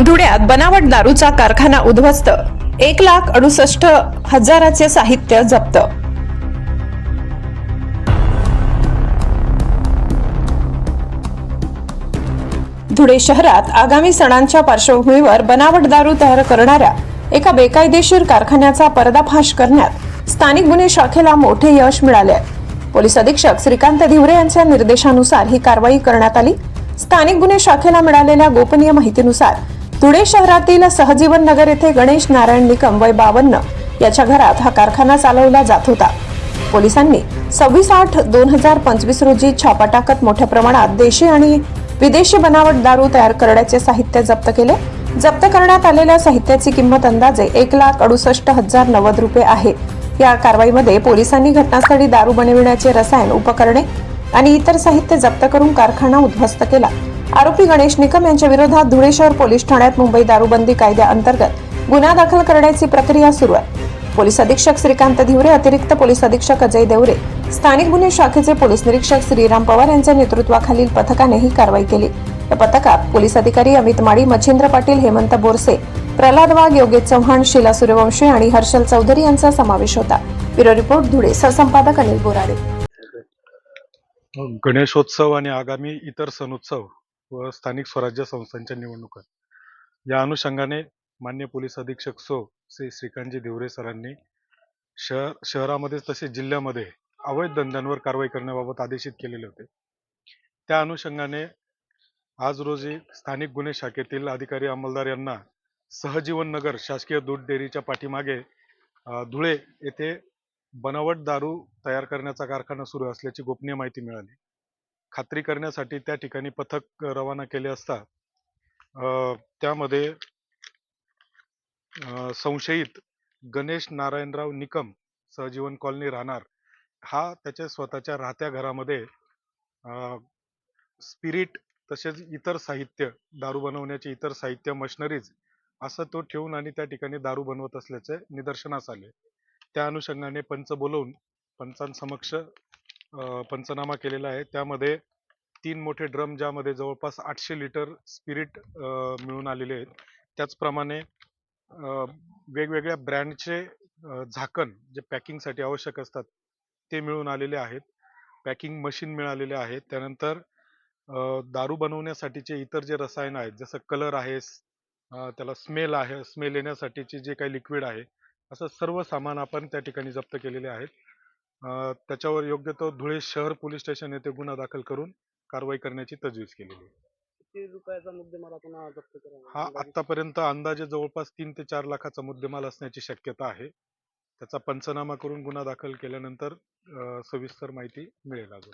धुळ्यात बनावट दारूचा कारखाना उद्ध्वस्त. एक लाख अडुसष्ट हजाराचे साहित्य जप्त. धुळे शहरात आगामी सणांच्या पार्श्वभूमीवर बनावट दारू तयार करणाऱ्या एका बेकायदेशीर कारखान्याचा पर्दाफाश करण्यात स्थानिक गुन्हे शाखेला मोठे यश मिळाले. पोलीस अधीक्षक श्रीकांत धिवरे यांच्या निर्देशानुसार ही कारवाई करण्यात आली. स्थानिक गुन्हे शाखेला मिळालेल्या गोपनीय माहितीनुसार धुळे शहरातील सहजीवन नगर येथे गणेश नारायण निकम वय बावन्न याच्या घरात हा कारखाना चालवला जात होता. पोलिसांनी सव्वीस आठ दोन हजार पंचवीस रोजी छापा टाकत मोठ्या प्रमाणात देशी आणि विदेशी बनावट दारू तयार करण्याचे साहित्य जप्त केले. जप्त करण्यात आलेल्या साहित्याची किंमत अंदाजे एक लाख अडुसष्ट हजार नव्वद रुपये आहे. या कारवाईमध्ये पोलिसांनी घटनास्थळी दारू बनविण्याचे रसायन उपकरणे आणि इतर साहित्य जप्त करून कारखाना उद्ध्वस्त केला. आरोपी गणेश निकम यांच्या विरोधात धुळे शहर पोलीस ठाण्यात मुंबई दारूबंदी कायद्याअंतर्गत गुन्हा दाखल करण्याची प्रक्रिया सुरू आहे. पोलीस अधीक्षक श्रीकांत धिवरे अतिरिक्त पोलीस अधीक्षक अजय देवरे स्थानिक गुन्हे शाखेचे पोलीस निरीक्षक श्रीराम पवार यांच्या नेतृत्वाखालील पथकाने ही कारवाई केली. या पथकात पोलीस अधिकारी अमित माळी मच्छिंद्र पाटील हेमंत बोरसे प्रल्हाद वाघ योगेश चव्हाण शीला सूर्यवंशी आणि हर्षल चौधरी यांचा समावेश होता. Bureau report Dhule. सहसंपादक Anil Borade. Ganeshotsav आणि आगामी इतर सणोत्सव व स्थानिक स्वराज्य संस्थांच्या निवडणुका. या अनुषंगाने मान्य पोलीस अधीक्षक सो श्री श्रीकांतजी देवरे सरांनी शहर शहरामध्ये तसेच जिल्ह्यामध्ये अवैध धंद्यांवर कारवाई करण्याबाबत आदेशित केलेले होते. त्या अनुषंगाने आज रोजी स्थानिक गुन्हे शाखेतील अधिकारी अंमलदार यांना सहजीवन नगर शासकीय दूध डेअरीच्या पाठीमागे धुळे येथे बनावट दारू तयार करण्याचा कारखाना सुरू असल्याची गोपनीय माहिती मिळाली. खात्री करण्यासाठी त्या ठिकाणी पथक रवाना केले असता त्यामध्ये संशयित गणेश नारायणराव निकम सहजीवन कॉलनी राहणार. हा त्याच्या स्वतःच्या राहत्या घरामध्ये स्पिरिट तसेच इतर साहित्य दारू बनवण्याचे इतर साहित्य मशनरीज असं तो ठेवून आणि त्या ठिकाणी दारू बनवत असल्याचे निदर्शनास आले. त्या अनुषंगाने पंच बोलवून पंचांसमक्ष पंचनामा केलेला आहे. त्यामध्ये तीन मोठे ड्रम ज्यामध्ये जवळपास आठशे लिटर स्पिरिट मिळून आलेले आहेत. त्याचप्रमाणे वेगवेगळ्या ब्रँडचे झाकण जे पॅकिंगसाठी आवश्यक असतात ते मिळून आलेले आहेत. पॅकिंग मशीन मिळालेले आहेत. त्यानंतर दारू बनवण्यासाठीचे इतर जे रसायन आहेत जसं कलर आहे त्याला स्मेल आहे स्मेल येण्यासाठीचे जे काही लिक्विड आहे असं सर्व सामान आपण त्या ठिकाणी जप्त केलेले आहेत. त्याच्यावर योग्य तो धुळे शहर पोलीस स्टेशन येथे गुन्हा दाखल करून कारवाई करण्याची तजवीज केलेली आहे. किती रुपयाचा मुद्देमाल आपण हा जप्त हा? आतापर्यंत अंदाजे जवळपास तीन ते चार लाखाचा मुद्देमाल असण्याची शक्यता आहे. त्याचा पंचनामा करून गुन्हा दाखल केल्यानंतर अ, सविस्तर माहिती मिळेल अजून.